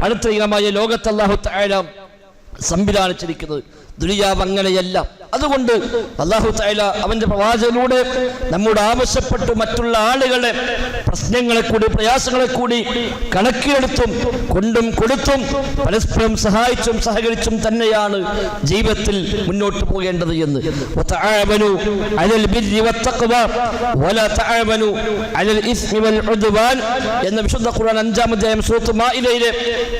പഴത്രികമായ ഇനമായ അല്ലാഹു തആല സംവിധാനിച്ചിരിക്കുന്നത് ദുനിയാവ് അങ്ങനെയല്ല അതുകൊണ്ട് അള്ളാഹു തായ അവന്റെ പ്രവാചകനൂടെ നമ്മുടെ ആവശ്യപ്പെട്ടു മറ്റുള്ള ആളുകളെ പ്രശ്നങ്ങളെ കൂടി പ്രയാസങ്ങളെ കൂടി കണക്കിലെടുത്തും കൊണ്ടും കൊടുത്തും പരസ്പരം സഹായിച്ചും സഹകരിച്ചും തന്നെയാണ് ജീവിതത്തിൽ മുന്നോട്ട് പോകേണ്ടത് എന്ന്. എന്ന വിശുദ്ധ ഖുർആൻ അഞ്ചാം അധ്യായം സൂറത്ത് മാഇലയിലെ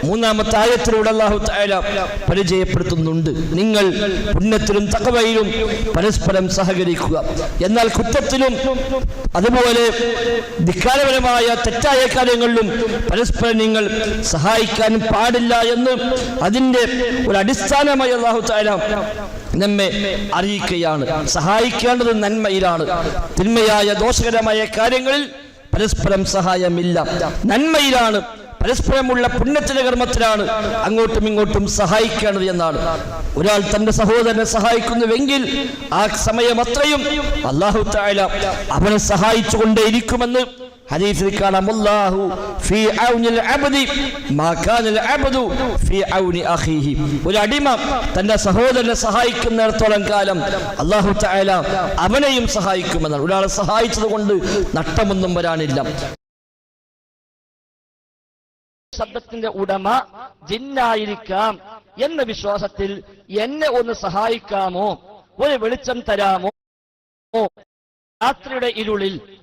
മൂന്നാമത്തെ ആയത്തിലൂടെ അള്ളാഹു തആല പരിചയപ്പെടുത്തുന്നുണ്ട്. നിങ്ങൾ പുണ്യത്തിലും തകവ തഖവയിലും പരസ്പരം സഹകരിക്കുക. എന്നാൽ കുറ്റത്തിലും അതുപോലെ ധിക്കാരപരമായ തെറ്റായ കാര്യങ്ങളിലും പരസ്പരം നിങ്ങൾ സഹായിക്കാൻ പാടില്ല എന്ന് അതിന്റെ ഒരു അടിസ്ഥാനമായി അല്ലാഹു തആല നമ്മെ അറിയിക്കുകയാണ്. സഹായിക്കേണ്ടത് നന്മയിലാണ്. തിന്മയായ ദോഷകരമായ കാര്യങ്ങളിൽ പരസ്പരം സഹായമില്ല. നന്മയിലാണ് പരസ്പരമുള്ള പുണ്യത്തിന്റെ കർമ്മത്തിലാണ് അങ്ങോട്ടും ഇങ്ങോട്ടും സഹായിക്കേണ്ടത് എന്നാണ്. ഒരാൾ തന്റെ സഹോദരനെ സഹായിക്കുന്നുവെങ്കിൽ ആ സമയം അത്രയും അള്ളാഹു താല അവനെ സഹായിച്ചുകൊണ്ടേയിരിക്കുമെന്ന് ഹദീസിൽ കാണാം. അല്ലാഹു ഫീ ഔനിൽ അബ്ദി മാ കാനൽ അബ്ദു ഫീ ഔനി അഖീഹി. ഒരു അടിമ തന്റെ സഹോദരനെ സഹായിക്കുന്നിടത്തോളം കാലം അല്ലാഹു തആല അവനെയും സഹായിക്കുമെന്നാണ്. ഒരാളെ സഹായിച്ചത് കൊണ്ട് നഷ്ടമൊന്നും വരാനില്ല. ശബ്ദത്തിന്റെ ഉടമ ജിന്നായിരിക്കാം എന്ന വിശ്വാസത്തിൽ എന്നെ ഒന്ന് സഹായിക്കാമോ? ഒരു വെളിച്ചം തരാമോ? രാത്രിയുടെ ഇരുളിൽ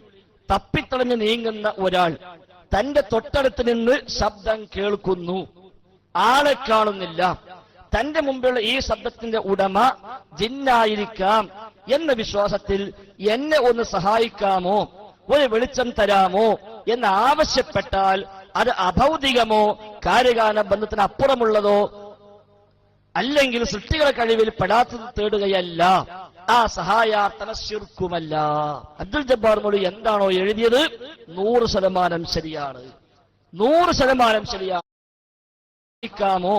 തപ്പിത്തളഞ്ഞ് നീങ്ങുന്ന ഒരാൾ തന്റെ തൊട്ടടുത്ത് നിന്ന് ശബ്ദം കേൾക്കുന്നു. ആളെ കാണുന്നില്ല. തന്റെ മുമ്പിലുള്ള ഈ ശബ്ദത്തിന്റെ ഉടമ ജിന്നായിരിക്കാം എന്ന വിശ്വാസത്തിൽ എന്നെ ഒന്ന് സഹായിക്കാമോ? ഒരു വെളിച്ചം തരാമോ? എന്ന് ആവശ്യപ്പെട്ടാൽ അത് അഭൗതികമോ കാര്യകാല ബന്ധത്തിന് അപ്പുറമുള്ളതോ അല്ലെങ്കിൽ സൃഷ്ടികളെ കഴിവിൽ പെടാത്തത് തേടുകയല്ല. ആ സഹായാർത്ഥന ശുർക്കുമല്ല. അബ്ദുൽ ജബ്ബാർ മൊഴി എന്താണോ എഴുതിയത്? നൂറ് ശതമാനം ശരിയാണ്. നൂറ് ശതമാനം ശരിയാണ് സഹായിക്കാമോ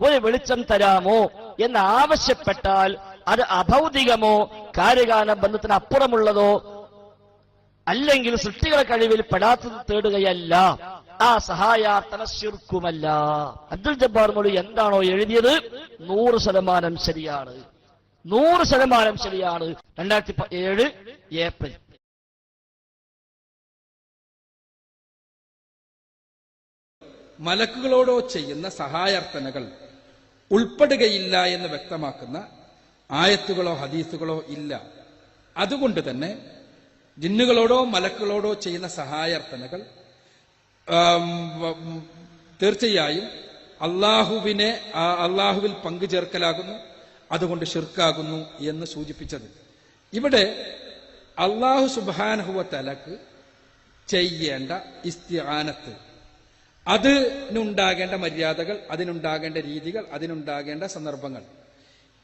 ഒരു വെളിച്ചം തരാമോ? എന്ന് ആവശ്യപ്പെട്ടാൽ അത് അഭൗതികമോ കാര്യകാല ബന്ധത്തിന് അപ്പുറമുള്ളതോ അല്ലെങ്കിൽ സൃഷ്ടികളെ കഴിവിൽ പെടാത്തത് തേടുകയല്ല. ആ സഹായാർത്ഥന അബ്ദുൽ ജബ്ബാർ മൊഴി എന്താണോ എഴുതിയത്? നൂറ് ശതമാനം ശരിയാണ്. നൂറ് ശതമാനം ശരിയാണ്. രണ്ടായിരത്തി ഏഴ് ഏപ്രിൽ. മലക്കുകളോടോ ചെയ്യുന്ന സഹായാർത്ഥനകൾ ഉൾപ്പെടുകയില്ല എന്ന് വ്യക്തമാക്കുന്ന ആയത്തുകളോ ഹദീസുകളോ ഇല്ല. അതുകൊണ്ട് തന്നെ ജിന്നുകളോടോ മലക്കുകളോടോ ചെയ്യുന്ന സഹായാർത്ഥനകൾ തീർച്ചയായും അള്ളാഹുവിനെ അള്ളാഹുവിൽ പങ്കു ചേർക്കലാകുന്നു അതുകൊണ്ട് ഷിർക്കാകുന്നു എന്ന് സൂചിപ്പിച്ചത്. ഇവിടെ അള്ളാഹു സുബാനഹുവ തലക്ക് ചെയ്യേണ്ട ഇസ്തിആനത്ത് അതിനുണ്ടാകേണ്ട മര്യാദകൾ അതിനുണ്ടാകേണ്ട രീതികൾ അതിനുണ്ടാകേണ്ട സന്ദർഭങ്ങൾ.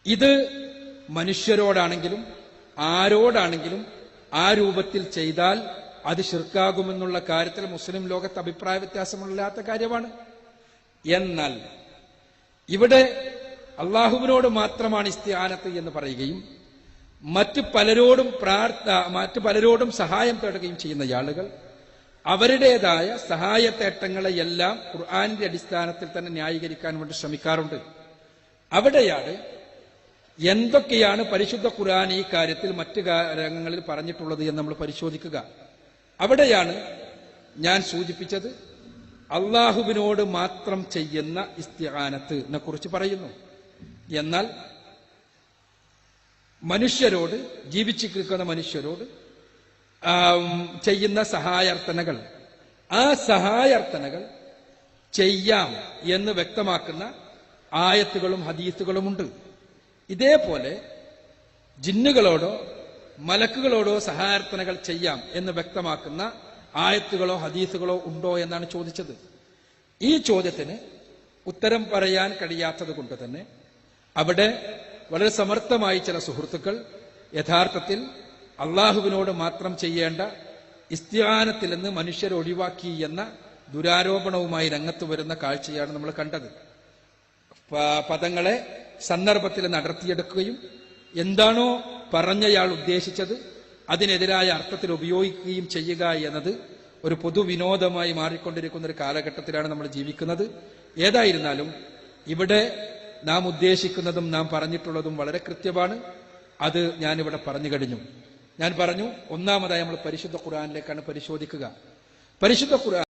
ഇത് മനുഷ്യരോടാണെങ്കിലും ആരോടാണെങ്കിലും ആ രൂപത്തിൽ ചെയ്താൽ അത് ഷിർക്കാകുമെന്നുള്ള കാര്യത്തിൽ മുസ്ലിം ലോകത്ത് അഭിപ്രായ വ്യത്യാസമില്ലാത്ത കാര്യമാണ്. എന്നാൽ ഇവിടെ അള്ളാഹുവിനോട് മാത്രമാണ് ഇസ്തിയാനത്ത് എന്ന് പറയുകയും മറ്റു പലരോടും പ്രാർത്ഥ മറ്റു പലരോടും സഹായം തേടുകയും ചെയ്യുന്ന ആളുകൾ അവരുടേതായ സഹായത്തേട്ടങ്ങളെയെല്ലാം ഖുർആാനിന്റെ അടിസ്ഥാനത്തിൽ തന്നെ ന്യായീകരിക്കാൻ വേണ്ടി ശ്രമിക്കാറുണ്ട്. അവിടെയാണ് എന്തൊക്കെയാണ് പരിശുദ്ധ ഖുർആൻ ഈ കാര്യത്തിൽ മറ്റു കാര്യങ്ങളിൽ പറഞ്ഞിട്ടുള്ളത് എന്ന് നമ്മൾ പരിശോധിക്കുക. അവിടെയാണ് ഞാൻ സൂചിപ്പിച്ചത്. അള്ളാഹുവിനോട് മാത്രം ചെയ്യുന്ന ഇസ്തിഹാനത്തിനെ കുറിച്ച് പറയുന്നു. എന്നാൽ മനുഷ്യരോട് ജീവിച്ചിരിക്കുന്ന മനുഷ്യരോട് ചെയ്യുന്ന സഹായാർത്ഥനകൾ ആ സഹായാർത്ഥനകൾ ചെയ്യാം എന്ന് വ്യക്തമാക്കുന്ന ആയത്തുകളും ഹദീസുകളുമുണ്ട്. ഇതേപോലെ ജിന്നുകളോടോ മലക്കുകളോടോ സഹായാർത്ഥനകൾ ചെയ്യാം എന്ന് വ്യക്തമാക്കുന്ന ആയത്തുകളോ ഹദീസുകളോ ഉണ്ടോ എന്നാണ് ചോദിച്ചത്. ഈ ചോദ്യത്തിന് ഉത്തരം പറയാൻ കഴിയാത്തത് കൊണ്ട് തന്നെ അവിടെ വളരെ സമർത്ഥമായി ചില സുഹൃത്തുക്കൾ യഥാർത്ഥത്തിൽ അള്ളാഹുവിനോട് മാത്രം ചെയ്യേണ്ട ഇസ്തിഹാനത്തിൽ നിന്ന് മനുഷ്യരെ ഒഴിവാക്കി എന്ന ദുരാരോപണവുമായി രംഗത്ത് വരുന്ന കാഴ്ചയാണ് നമ്മൾ കണ്ടത്. പദങ്ങളെ സന്ദർഭത്തിൽ നടത്തിയെടുക്കുകയും എന്താണോ പറഞ്ഞയാൾ ഉദ്ദേശിച്ചത് അതിനെതിരായ അർത്ഥത്തിൽ ഉപയോഗിക്കുകയും ചെയ്യുക എന്നത് ഒരു പൊതുവിനോദമായി മാറിക്കൊണ്ടിരിക്കുന്ന ഒരു കാലഘട്ടത്തിലാണ് നമ്മൾ ജീവിക്കുന്നത്. ഏതായിരുന്നാലും ഇവിടെ നാം ഉദ്ദേശിക്കുന്നതും നാം പറഞ്ഞിട്ടുള്ളതും വളരെ കൃത്യമാണ്. അത് ഞാനിവിടെ പറഞ്ഞു കഴിഞ്ഞു. ഞാൻ പറഞ്ഞു ഒന്നാമതായി നമ്മൾ പരിശുദ്ധ ഖുർആനിലേക്കാണ് പരിശോധിക്കുക. പരിശുദ്ധ ഖുർആൻ